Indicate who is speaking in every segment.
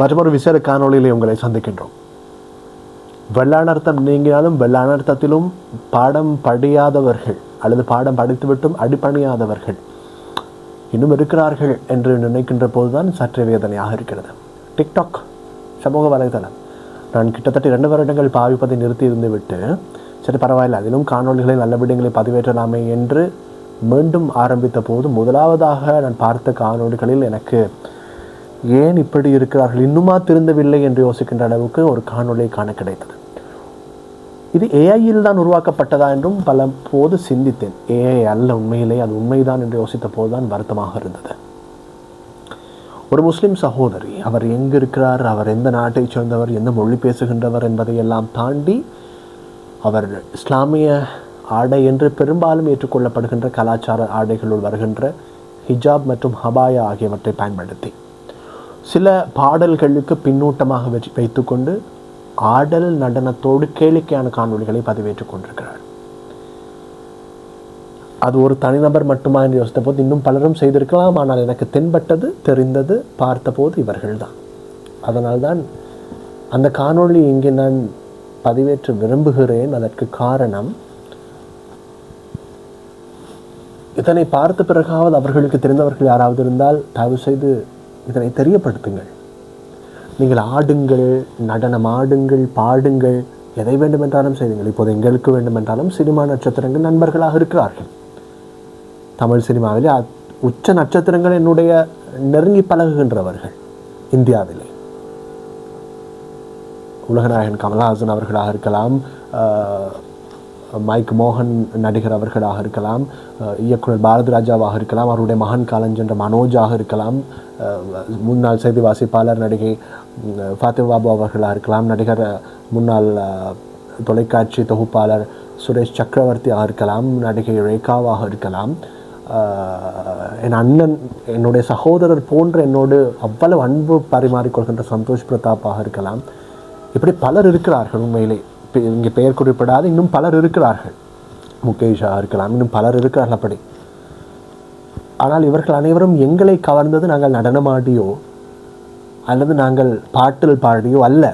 Speaker 1: மற்றொரு விசேட காணொளியிலே உங்களை சந்திக்கின்றோம். வெள்ளானர்த்தம் நீங்கினாலும் வெள்ளானர்த்தத்திலும் பாடம் படியாதவர்கள் அல்லது பாடம் படித்துவிட்டும் அடிப்பணியாதவர்கள் இன்னும் இருக்கிறார்கள் என்று நினைக்கின்ற போதுதான் சற்றே வேதனையாக இருக்கிறது. டிக்டாக் சமூக வலைதளம். நான் கிட்டத்தட்ட இரண்டு வருடங்கள் பாவிப்பதை நிறுத்தி இருந்துவிட்டு சரி பரவாயில்ல அதிலும் காணொளிகளை நல்ல விடங்களை பதிவேற்றலாமே என்று மீண்டும் ஆரம்பித்த போது முதலாவதாக நான் பார்த்த காணொளிகளில் எனக்கு ஏன் இப்படி இருக்கிறார்கள்? இன்னுமா திருந்தவில்லை என்று யோசிக்கின்ற அளவுக்கு ஒரு காணொளி காண கிடைத்தது. இது ஏஐயில் தான் உருவாக்கப்பட்டதா என்றும் பல போது சிந்தித்தேன் ஏஐ அல்ல உண்மையிலே அது உண்மைதான் என்று யோசித்த போதுதான் வருத்தமாக இருந்தது. ஒரு முஸ்லீம் சகோதரி அவர் எங்கு இருக்கிறார் அவர் எந்த நாட்டைச் சேர்ந்தவர்? எந்த மொழி பேசுகின்றவர் என்பதையெல்லாம் தாண்டி அவர் இஸ்லாமிய ஆடை என்று பெரும்பாலும் ஏற்றுக்கொள்ளப்படுகின்ற கலாச்சார ஆடைகளுள் வருகின்ற ஹிஜாப் மற்றும் ஹபாயா ஆகியவற்றை பயன்படுத்தி. சில பாடல்களுக்கு பின்னூட்டமாக வைத்துக்கொண்டு ஆடல் நடனத்தோடு கேளிக்கையான காணொளிகளை பதிவேற்றுக் கொண்டிருக்கிறார். அது ஒரு தனிநபர் மட்டுமா என்று யோசித்த போது இன்னும் பலரும் செய்திருக்கலாம் ஆனால் எனக்கு தென்பட்டது தெரிந்தது பார்த்தபோது இவர்கள்தான். அதனால்தான் அந்த காணொளி இங்கே நான் பதிவேற்ற விரும்புகிறேன். அதற்கு காரணம் இதனை பார்த்த பிறகாவது அவர்களுக்கு தெரிந்தவர்கள் யாராவது இருந்தால் தயவு செய்து இதனை தெரியப்படுத்துங்கள். நீங்கள் ஆடுங்கள் நடனம் ஆடுங்கள் பாடுங்கள் எதை வேண்டுமென்றாலும் செய்யுங்கள். இப்போது எங்களுக்கு வேண்டுமென்றாலும் சினிமா நட்சத்திரங்கள் நண்பர்களாக இருக்கிறார்கள். தமிழ் சினிமாவிலே உச்ச நட்சத்திரங்கள் என்னுடைய நெருங்கி பழகுகின்றவர்கள் இந்தியாவிலே. உலகநாயகன் கமல்ஹாசன் அவர்களாக இருக்கலாம் ஆஹ், மைக் மோகன் நடிகர் அவர்களாக இருக்கலாம் இயக்குனர் பாரதிராஜாவாக இருக்கலாம் அவருடைய மகன் காலஞ்சென்ற மனோஜாக இருக்கலாம் முன்னாள் செய்தி வாசிப்பாளர் நடிகை ஃபாத்திம் பாபு அவர்களாக இருக்கலாம் நடிகர் முன்னாள் தொலைக்காட்சி தொகுப்பாளர் சுரேஷ் சக்கரவர்த்தியாக இருக்கலாம் நடிகை ரேகாவாக இருக்கலாம். என் அண்ணன் என்னுடைய சகோதரர் போன்ற என்னோடு அவ்வளவு அன்பு பரிமாறிக்கொள்கின்ற சந்தோஷ் பிரதாப்பாக இருக்கலாம். இப்படி பலர் இருக்கிறார்கள் உண்மையிலே. இங்கே பெயர் குறிப்பிடாத. இன்னும் பலர் இருக்கிறார்கள். முகேஷா இருக்கலாம். இன்னும் பலர் இருக்கிறார்கள் அப்படி. ஆனால் இவர்கள் அனைவரும் எங்களை கவர்ந்தது நாங்கள் நடனமாடியோ அல்லது நாங்கள் பாட்டில் பாடியோ அல்ல.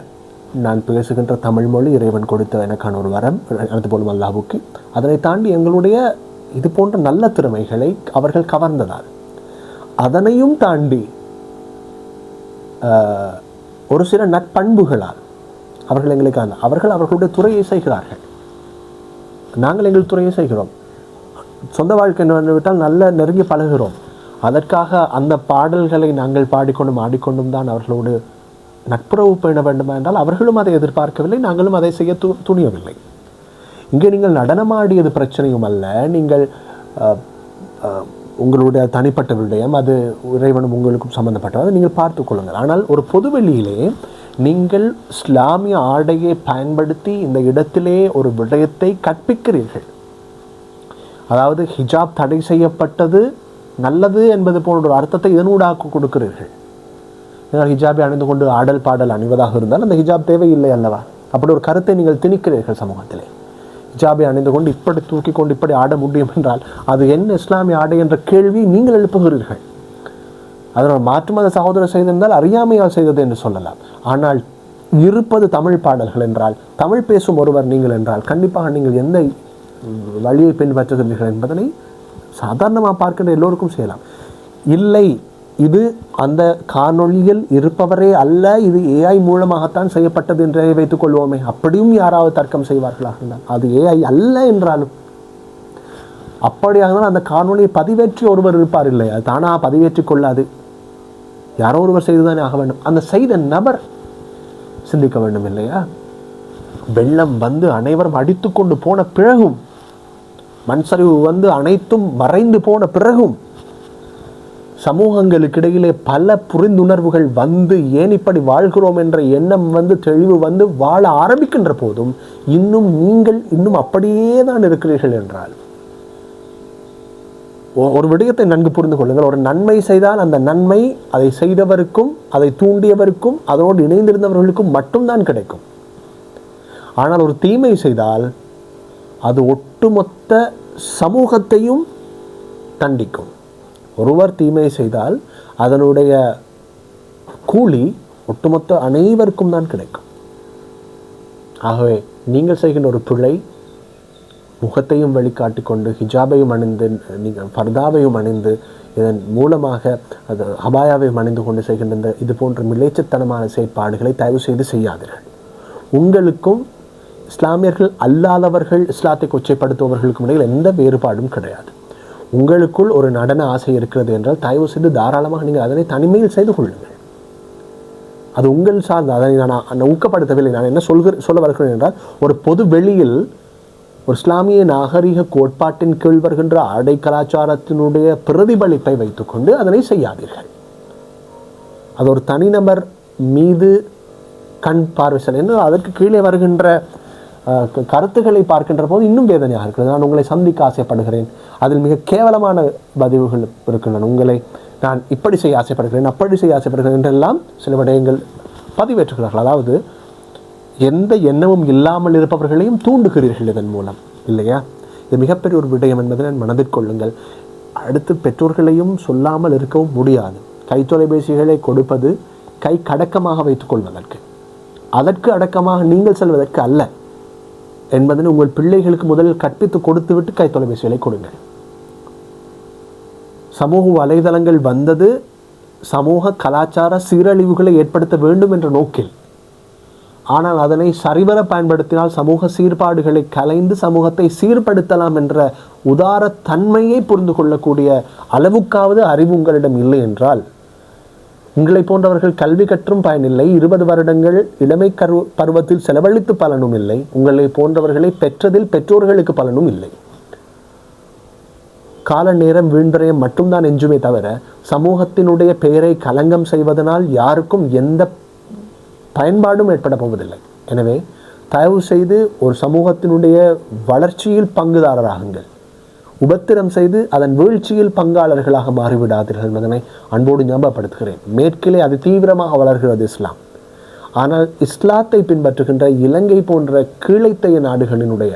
Speaker 1: நான் பேசுகின்ற தமிழ் மொழி இறைவன் கொடுத்த எனக்கான ஒரு வரம் அது போலும் அல்லாவுக்கு அதனை தாண்டி எங்களுடைய இது போன்ற நல்ல திறமைகளை அவர்கள் கவர்ந்ததால். அதனையும் தாண்டி ஒரு சில நட்பண்புகளால் அவர்கள் எங்களுக்கு அந்த அவர்கள் அவர்களுடைய துறையை செய்கிறார்கள். நாங்கள் எங்கள் துறையை செய்கிறோம். சொந்த வாழ்க்கை விட்டால் நல்ல நெருங்கி பழகுகிறோம். அதற்காக அந்த பாடல்களை நாங்கள் பாடிக்கொண்டும் ஆடிக்கொண்டும் தான் அவர்களோடு நட்புறவு பேண வேண்டுமா என்றால் அவர்களும் அதை எதிர்பார்க்கவில்லை நாங்களும் அதை செய்ய து துணியவில்லை. இங்கே நீங்கள் நடனமாடியது பிரச்சனையும் அல்ல. நீங்கள் உங்களுடைய தனிப்பட்ட விடயம் அது இறைவனும் உங்களுக்கும் சம்மந்தப்பட்டது நீங்கள் பார்த்து கொள்ளுங்கள். ஆனால் ஒரு பொதுவெளியிலே நீங்கள் இஸ்லாமிய ஆடையை பயன்படுத்தி இந்த இடத்திலே ஒரு விடயத்தை கற்பிக்கிறீர்கள். அதாவது ஹிஜாப் தடை செய்யப்பட்டது நல்லது என்பது போன்ற ஒரு அர்த்தத்தை இதனூடாக கொடுக்கிறீர்கள். நீங்கள் ஹிஜாபை அணிந்து கொண்டு ஆடல் பாடல் அணிவதாக இருந்தால் அந்த ஹிஜாப் தேவையில்லை அல்லவா? அப்படி ஒரு கருத்தை நீங்கள் திணிக்கிறீர்கள் சமூகத்திலே. ஹிஜாபை அணிந்து கொண்டு இப்படி தூக்கி கொண்டு இப்படி ஆட முடியும் என்றால் அது என்ன இஸ்லாமிய ஆடை என்ற கேள்வியை நீங்கள் எழுப்புகிறீர்கள். அதனால் மாற்று மத சகோதரர் செய்திருந்தால் அறியாமையால் செய்தது என்று சொல்லலாம். ஆனால் இருப்பது தமிழ் பாடல்கள் என்றால் தமிழ் பேசும் ஒருவர் நீங்கள் என்றால் கண்டிப்பாக நீங்கள் எந்த வழியை பின்பற்றுகிறீர்கள் என்பதனை சாதாரணமாக பார்க்கின்ற எல்லோருக்கும் செய்யலாம். இல்லை இது அந்த காணொளியில் இருப்பவரே அல்ல இது ஏஐ மூலமாகத்தான் செய்யப்பட்டது என்றே வைத்துக் கொள்வோமே. அப்படியும் யாராவது தர்க்கம் செய்வார்களாக இருந்தால் அது ஏஐ அல்ல என்றாலும். அப்படியாக அந்த காணொளியை பதிவேற்றி ஒருவர் இருப்பார் இல்லை அது தானாக பதிவேற்றிக் கொள்ளாது. யாரோ ஒருவர் செய்துதானே ஆக வேண்டும். அந்த செய்த நபர் சிந்திக்க வேண்டும் இல்லையா? வெள்ளம் வந்து அனைவரும் அடித்துக்கொண்டு போன பிறகும் மண் சரிவு வந்து அனைத்தும் மறைந்து போன பிறகும் சமூகங்களுக்கிடையிலே பல புரிந்துணர்வுகள் வந்து ஏன் இப்படி வாழ்கிறோம் என்ற எண்ணம் வந்து தெளிவு வந்து வாழ ஆரம்பிக்கின்ற போதும் இன்னும் நீங்கள் இன்னும் அப்படியே தான் இருக்கிறீர்கள் என்றால் ஒரு விடயத்தை நன்கு புரிந்து கொள்ளுங்கள். ஒரு நன்மை செய்தால் அந்த நன்மை அதை செய்தவருக்கும் அதை தூண்டியவருக்கும் அதோடு இணைந்திருந்தவர்களுக்கும் மட்டும்தான் கிடைக்கும். ஆனால் ஒரு தீமை செய்தால் அது ஒட்டுமொத்த சமூகத்தையும் தண்டிக்கும். ஒருவர் தீமை செய்தால் அதனுடைய கூலி ஒட்டுமொத்த அனைவருக்கும் தான் கிடைக்கும். ஆகவே நீங்கள் செய்கின்ற ஒரு பிழை முகத்தையும் வெளிக்காட்டிக் கொண்டு ஹிஜாபையும் அணிந்து நீங்கள் பர்தாவையும் அணிந்து இதன் மூலமாக அது அபாயாவையும் அணிந்து கொண்டு செய்கின்ற இது போன்ற மிலேச்சத்தனமான செயற்பாடுகளை தயவு செய்து செய்யாதீர்கள். உங்களுக்கும் இஸ்லாமியர்கள் அல்லாதவர்கள் இஸ்லாத்தை கொச்சைப்படுத்துபவர்களுக்கும் இடையில் எந்த வேறுபாடும் கிடையாது. உங்களுக்குள் ஒரு நடன ஆசை இருக்கிறது என்றால் தயவு செய்து தாராளமாக நீங்கள் அதனை தனிமையில் செய்து கொள்ளுங்கள். அது உங்கள் சார்ந்த அதை நான் நான் ஊக்கப்படுத்தவில்லை நான் என்ன சொல்கிற சொல்ல வருகிறேன் என்றால் ஒரு பொது வெளியில் ஒரு இஸ்லாமிய நாகரிக கோட்பாட்டின் கீழ் வருகின்ற ஆடை கலாச்சாரத்தினுடைய பிரதிபலிப்பை வைத்துக்கொண்டு அதனை செய்யாதீர்கள். அது ஒரு தனிநபர் மீது கண் பார்வை செல்ல அதற்கு கீழே வருகின்ற க- கருத்துக்களை பார்க்கின்ற போது இன்னும் வேதனையாக இருக்கிறது. நான் உங்களை சந்திக்க ஆசைப்படுகிறேன். அதில் மிக கேவலமான பதிவுகள் இருக்கின்றன. உங்களை நான் இப்படி செய்ய ஆசைப்படுகிறேன் அப்படி செய்ய ஆசைப்படுகிறேன் என்றெல்லாம் சில விடயங்கள் பதிவேற்றுகிறார்கள். அதாவது எந்த எண்ணமும் இல்லாமல் இருப்பவர்களையும் தூண்டுகிறீர்கள் இதன் மூலம் இல்லையா? இது மிகப்பெரிய ஒரு விடயம் என்பதை நான் மனதில் கொள்ளுங்கள். அடுத்து பெற்றோர்களையும் சொல்லாமல் இருக்கவும் முடியாது. கை தொலைபேசிகளை கொடுப்பது கை கடக்கமாக வைத்துக் கொள்வதற்கு அதற்கு அடக்கமாக நீங்கள் செல்வதற்கு அல்ல என்பதனை உங்கள் பிள்ளைகளுக்கு முதலில் கற்பித்து கொடுத்துவிட்டு கை தொலைபேசிகளை கொடுங்கள். சமூக வலைதளங்கள் வந்தது சமூக கலாச்சார சீரழிவுகளை ஏற்படுத்த வேண்டும் என்ற நோக்கில் ஆனால் அதனை சரிவர பயன்படுத்தினால் சமூக சீர்பாடுகளை கலைந்து சமூகத்தை சீர்படுத்தலாம் என்ற உதார தன்மையை புரிந்து கொள்ளக்கூடிய அளவுக்காவது அறிவு உங்களிடம் இல்லை என்றால் உங்களை போன்றவர்கள் கல்வி கற்றும் பயனில்லை இருபது வருடங்கள் இளமை கரு பருவத்தில் செலவழித்து பலனும் இல்லை உங்களை போன்றவர்களை பெற்றதில் பெற்றோர்களுக்கு பலனும் இல்லை. கால நேரம் வீண்விரயம் மட்டும்தான் எஞ்சுமே தவிர சமூகத்தினுடைய பெயரை கலங்கம் செய்வதனால் யாருக்கும் எந்த பயன்பாடும் ஏற்பட போவதில்லை. எனவே தயவு செய்து ஒரு சமூகத்தினுடைய வளர்ச்சியில் பங்குதாரராகுங்கள். உபத்திரம் செய்து அதன் வீழ்ச்சியில் பங்காளர்களாக மாறிவிடாதீர்கள் என்பதனை அன்போடு ஞாபகப்படுத்துகிறேன். மேற்கிலே அது தீவிரமாக வளர்கிறது இஸ்லாம். ஆனால் இஸ்லாத்தை பின்பற்றுகின்ற இலங்கை போன்ற கீழைத்தைய நாடுகளினுடைய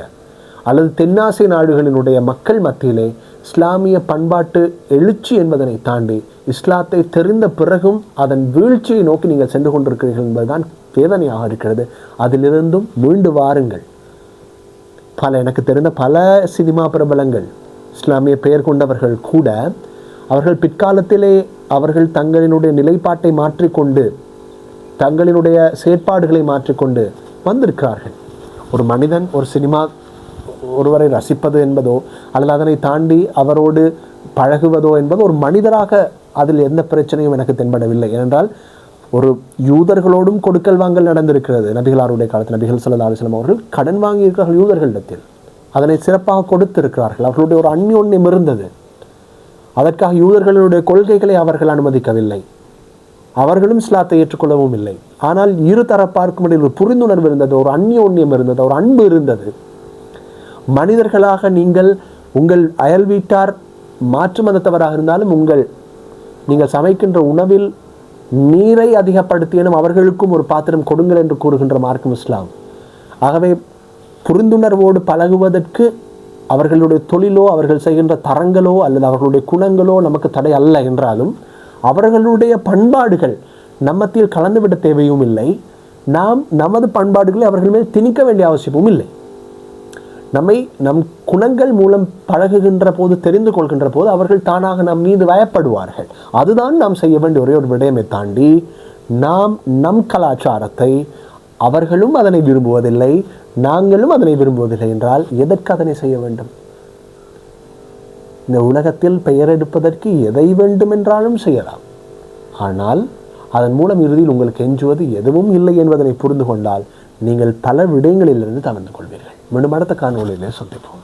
Speaker 1: அல்லது தென்னாசிய நாடுகளினுடைய மக்கள் மத்தியிலே இஸ்லாமிய பண்பாட்டு எழுச்சி என்பதனை தாண்டி இஸ்லாத்தை தெரிந்த பிறகும் அதன் வீழ்ச்சியை நோக்கி நீங்கள் சென்று கொண்டிருக்கிறீர்கள் என்பதுதான் வேதனையாக இருக்கிறது. அதிலிருந்தும் மீண்டு வாருங்கள். பல எனக்கு தெரிந்த பல சினிமா பிரபலங்கள் இஸ்லாமிய பெயர் கொண்டவர்கள் கூட அவர்கள் பிற்காலத்திலே அவர்கள் தங்களினுடைய நிலைப்பாட்டை மாற்றிக்கொண்டு தங்களினுடைய செயற்பாடுகளை மாற்றிக்கொண்டு வந்திருக்கிறார்கள். ஒரு மனிதன் ஒரு சினிமா ஒருவரை ரசிப்பது என்பதோ அல்லது அதனை தாண்டி அவரோடு பழகுவதோ என்பது ஒரு மனிதராக அதில் எந்த பிரச்சனையும் எனக்கு தென்படவில்லை. ஏனென்றால் ஒரு யூதர்களோடும் கொடுக்கல் வாங்கல் நடந்திருக்கிறது. நபிகளாருடைய காலத்தில் நபிகள் சல்லா அலிஸ்லாம் அவர்கள் கடன் வாங்கியிருக்கிறார்கள் யூதர்களிடத்தில். அதனை சிறப்பாக கொடுத்திருக்கிறார்கள். அவர்களுடைய ஒரு அந்யோன்யம் இருந்தது. அதற்காக யூதர்களுடைய கொள்கைகளை அவர்கள் அனுமதிக்கவில்லை. அவர்களும் இஸ்லாத்தை ஏற்றுக்கொள்ளவும் இல்லை. ஆனால் இரு தரப்பார்க்கும் இடையில் ஒரு புரிந்துணர்வு இருந்தது ஒரு அந்யோன்யம் இருந்தது ஒரு அன்பு இருந்தது. மனிதர்களாக நீங்கள் உங்கள் அயல் வீட்டார் மாற்று மதத்தவராக இருந்தாலும் உங்கள் நீங்கள் சமைக்கின்ற உணவில் நீரை அதிகப்படுத்தியனும் அவர்களுக்கும் ஒரு பாத்திரம் கொடுங்கள் என்று கூறுகின்ற மார்க்கம் இஸ்லாம். ஆகவே புரிந்துணர்வோடு பழகுவதற்கு அவர்களுடைய தொழிலோ அவர்கள் செய்கின்ற தரங்களோ அல்லது அவர்களுடைய குணங்களோ நமக்கு தடை அல்ல என்றாலும் அவர்களுடைய பண்பாடுகள் நம்மத்தில் கலந்துவிட தேவையும் இல்லை. நாம் நமது பண்பாடுகளை அவர்கள் மேல் திணிக்க வேண்டிய அவசியமும் இல்லை. நம்மை நம் குணங்கள் மூலம் பழகுகின்ற போது தெரிந்து கொள்கின்ற போது அவர்கள் தானாக நம் மீது வயப்படுவார்கள். அதுதான் நாம் செய்ய வேண்டிய ஒரே ஒரு விடயமே தாண்டி நாம் நம் கலாச்சாரத்தை அவர்களும் அதனை விரும்புவதில்லை நாங்களும் அதனை விரும்புவதில்லை என்றால் எதற்கு அதனை செய்ய வேண்டும்? இந்த உலகத்தில் பெயர் எடுப்பதற்கு எதை வேண்டுமென்றாலும் செய்யலாம். ஆனால் அதன் மூலம் இறுதியில் உங்களுக்கு எஞ்சுவது எதுவும் இல்லை என்பதனை புரிந்து கொண்டால் நீங்கள் பல விடயங்களிலிருந்து தவிர்த்து கொள்வீர்கள். மீண்டும் அடுத்த காணொலியிலே சந்திப்போம்.